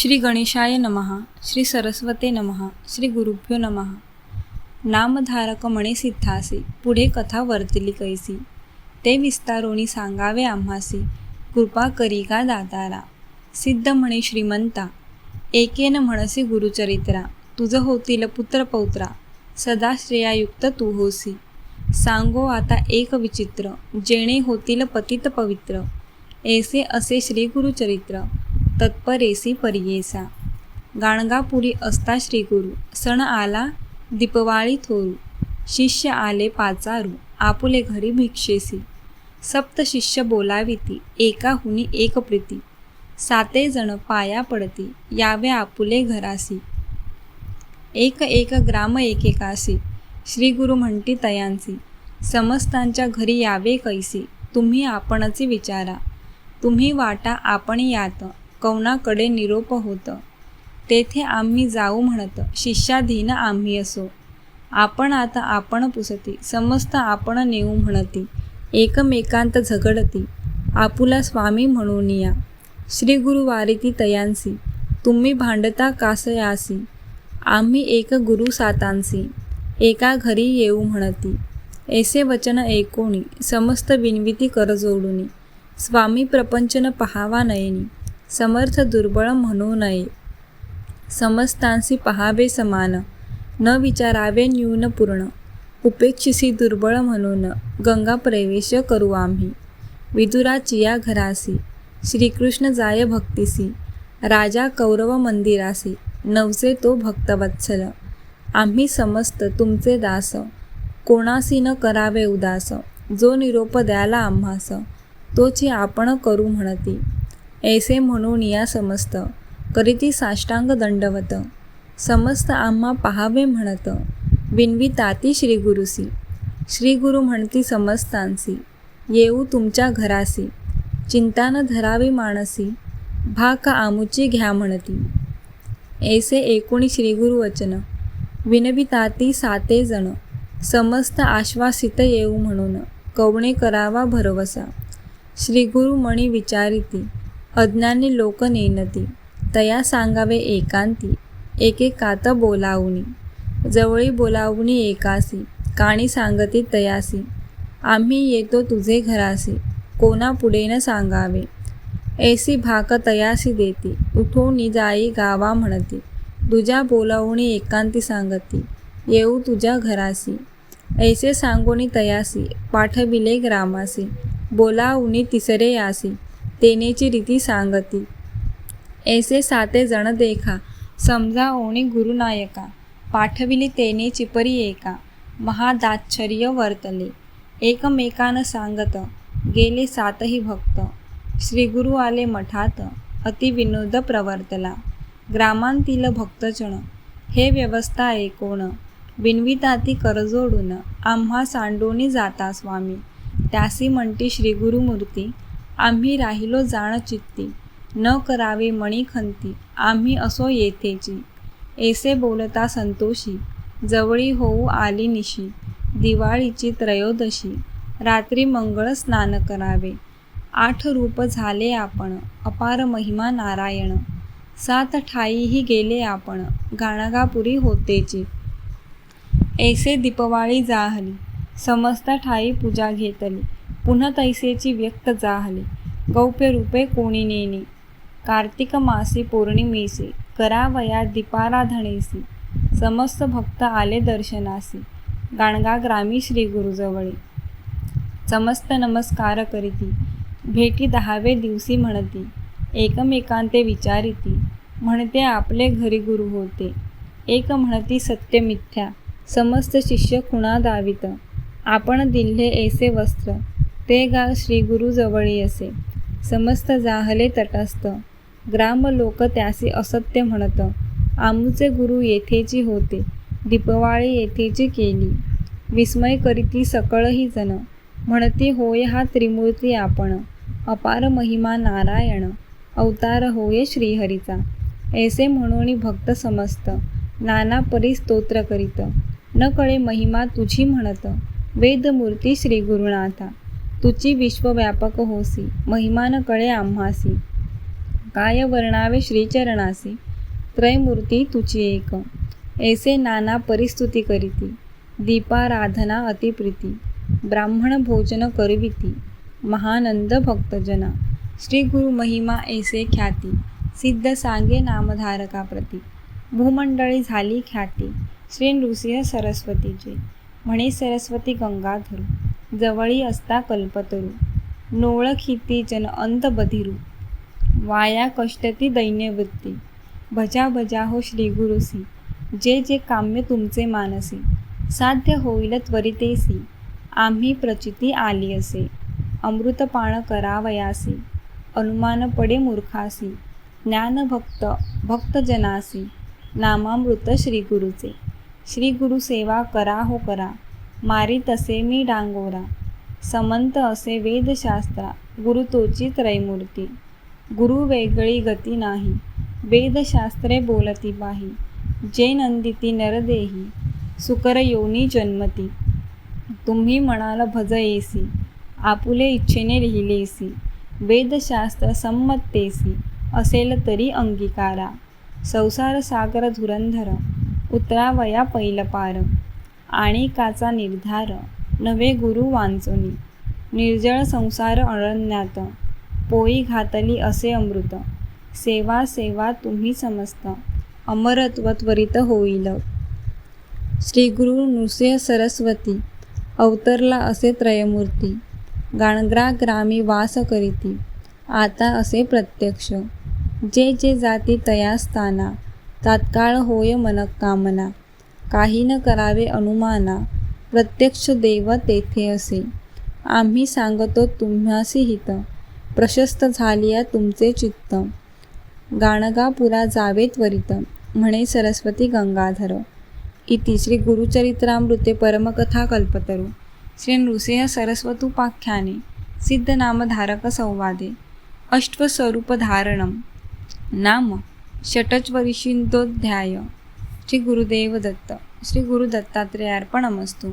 श्री गणेशाय नमः श्री सरस्वते नमः श्री गुरुभ्यो नमः. नामधारक म्हणे सिद्धासी पुढे कथा वर्तली कैसी. ते विस्तारोनी सांगावे आम्हासी कृपा करी का दातारा. सिद्ध म्हणे श्रीमंता एकेन म्हणसी गुरुचरित्रा तुझ होतील पुत्रपौत्रा सदा श्रेयायुक्त तू होसी. सांगो आता एक विचित्र जेणे होतील पतित पवित्र. ऐसे असे श्री गुरुचरित्र. तत्परेसी परियेसा. गाणगापुरी असता श्रीगुरु. सण आला दीपवाळी थोरू. शिष्य आले पाचारू. आपुले घरी भिक्षेसी. सप्त शिष्य बोलाविती एकाहुनी एक प्रीती. साते जण पाया पडती यावे आपुले घरासी. एक एक ग्राम एकेकासी श्री गुरु म्हणती तयांसी समस्तांच्या घरी यावे कैसी? तुम्ही आपणची विचारा. तुम्ही वाटा आपण यात. कवनाकडे निरोप होतं. तेथे आम्ही जाऊ म्हणत शिष्याधीन आम्ही असो. आपण आता आपण पुसती. समस्त आपण नेऊ म्हणती. एकमेकांत झगडती. आपुला स्वामी म्हणून या. श्री गुरु वारिती तयांसी. तुम्ही भांडता कासयासी आम्ही एक गुरु सातांसी. एका घरी येऊ म्हणती. ऐसे वचन ऐकोणी. समस्त विनविती करजोडुनी. स्वामी प्रपंचन पहावा नयनी. समर्थ दुर्बळ म्हणू नये. समस्तांसी पहावे समान न विचारावे न्यून पूर्ण. उपेक्षिसी दुर्बळ म्हणून गंगा प्रवेश करू आम्ही. विदुराची या घरासी श्रीकृष्ण जाय भक्तीसी राजा कौरव मंदिरासी नवसे तो भक्तवत्सल. आम्ही समस्त तुमचे दास कोणासी न करावे उदास. जो निरोप द्याला आम्हास तोची आपण करू म्हणती. ऐसे म्हणून या समस्त. करीती साष्टांग दंडवत. समस्त आम्हा पहावे म्हणत. विनविताती श्री गुरुसी श्री गुरु म्हणती समस्तांसी. येऊ तुमच्या घरासी. चिंता न धरावी भा भाक आमुची घ्या म्हणती. ऐसे एकोणी श्रीगुरु वचन. विनवी साते जण. समस्त आश्वासित येऊ म्हणून. कवणे करावा भरवसा. श्रीगुरु मणी विचारिती. अज्ञानी लोक नेनती. तया सांगावे एकांती. एकेकात बोलावणी जवळी बोलावणी एकासी. काणी सांगती तयासी. आम्ही येतो तुझे घरासी. कोणा पुढे न सांगावे. ऐसी भाक तयासी देती. उठोनी जाई गावा म्हणती. तुझ्या बोलावणी एकांती सांगती. येऊ तुझ्या घरासी. ऐसे सांगोनी तयासी. पाठविले ग्रामासी. बोलावणी तिसरे यासी. देण्याची रीती सांगती. ऐसे साते जण देखा समजा ओणी गुरुनायका पाठविली तेने चिपरी एका महादाच्छर्य वर्तले. एकमेकानं सांगत गेले सातही भक्त. श्रीगुरु आले मठात अतिविनोद प्रवर्तला. ग्रामांतील भक्तजन हे व्यवस्था ऐकोण विनविताती करजोडून आम्हा सांडोनी जाता स्वामी. त्यासी म्हणती श्रीगुरुमूर्ती आम्ही राहिलो जाण चित्ती. न करावे मणिखंती आम्ही असो येथेची. एसे बोलता संतोषी. जवळी होऊ आली निशी. दिवाळीची त्रयोदशी. रात्री मंगळ स्नान करावे. आठ रूप झाले आपण. अपार महिमा नारायण. सात ठाईही गेले आपण. गाणगापुरी होतेची. ऐसे दीपवाळी जाहली. समस्त ठाई पूजा घेतली. पुन्हा तैसेची व्यक्त जाहली. गौप्य रूपे कोणी नेणे. कार्तिक मासी पौर्णिमेसी करावया दीपाराधनेसी समस्त भक्त आले दर्शनासी. गाणगा ग्रामी श्री गुरुजवळी. समस्त नमस्कार करीती. भेटी दहावे दिवशी म्हणती. एकमेकांते विचारिती. म्हणते आपले घरी गुरु होते. एक म्हणती सत्य मिथ्या. समस्त शिष्य खुणा दावित. आपण दिल्हे ऐसे वस्त्र. ते गा श्री गुरुजवळी असे. समस्त जाहले तटस्थ. ग्राम लोक त्यासी असत्य म्हणत. आमचे गुरु येथेची होते. दीपवाळी येथेची केली. विस्मय करीती सकळही जण म्हणती होय हा त्रिमूर्ती आपण. अपार महिमा नारायण. अवतार होय श्रीहरीचा. ऐसे म्हणून भक्त समस्त. नाना परी स्तोत्र करीत. न कळे महिमा तुझी म्हणत. वेदमूर्ती श्री गुरुनाथा तुची विश्वव्यापक होसी महिमान कळे आम्हासी. काय वर्णावे श्रीचरणासी त्रयमूर्ती तुची एक. ऐसे नाना परिस्तुती करीती दीपाराधना अतिप्रीती ब्राह्मण भोजन करविती महानंद भक्तजना. श्री गुरु महिमा ऐसे ख्याती सिद्ध सांगे नामधारका प्रती. भूमंडळी झाली ख्याती श्री नृसिंह सरस्वतीचे. म्हणे सरस्वती गंगाधरू जवळी असता कल्पतरू. नोळखिती जन अंत बधिरू. वाया कष्टती दैन्यवृत्ती भजा भजा हो श्री गुरुसी जे जे काम्य तुमचे मानसी. साध्य होईल त्वरितेसी आम्ही प्रचिती आली असे. अमृतपान करावयासी. अनुमान पडे मूर्खासी. ज्ञानभक्त भक्तजनासी नामामृत श्री गुरुचे. श्री करा हो करा. मारी तसे मी डांगोरा. समंत असे वेदशास्त्रा गुरु तोची त्रैमूर्ती. गुरु वेगळी गती नाही वेदशास्त्रे बोलती पाही जे नंदिती नरदेही सुकर योनी जन्मती. तुम्ही म्हणाल भज येसी आपुले इच्छेने लिहिलेसी. वेदशास्त्र संमत्तेसी असेल तरी अंगीकारा. संसार सागर धुरंधर उतरावया पैलपार. आणि काचा निर्धार नवे गुरु वांचोनी निर्जळ संसार अरण्यात पोई घातली असे अमृत. सेवा सेवा तुम्ही समस्त अमरत्व त्वरित होईल. श्रीगुरु नृसिंह सरस्वती अवतरला असे त्रयमूर्ती गाणग्रा ग्रामी वास करीती आता असे प्रत्यक्ष. जे जे जाती तया स्थाना तात्काळ होय मनकामना. काही न करावे अनुमाना. प्रत्यक्ष देव तेथे असे. आम्ही सांगतो तुम्हासी हित. प्रशस्त झालिया तुमचे चित्त. गाणगापुरा जावे त्वरित म्हणे सरस्वती गंगाधर. इति श्री गुरुचरित्रामृते परमकथा कल्पतरु. श्री नृसिंह सरस्वतुपाख्याने सिद्धनामधारक संवादे. अष्टस्वरूपधारणं नाम षटच्वरिशिन्दोऽध्याय श्री गुरुदेव दत्त श्री गुरु दत्तात्रेयार्पणमस्तु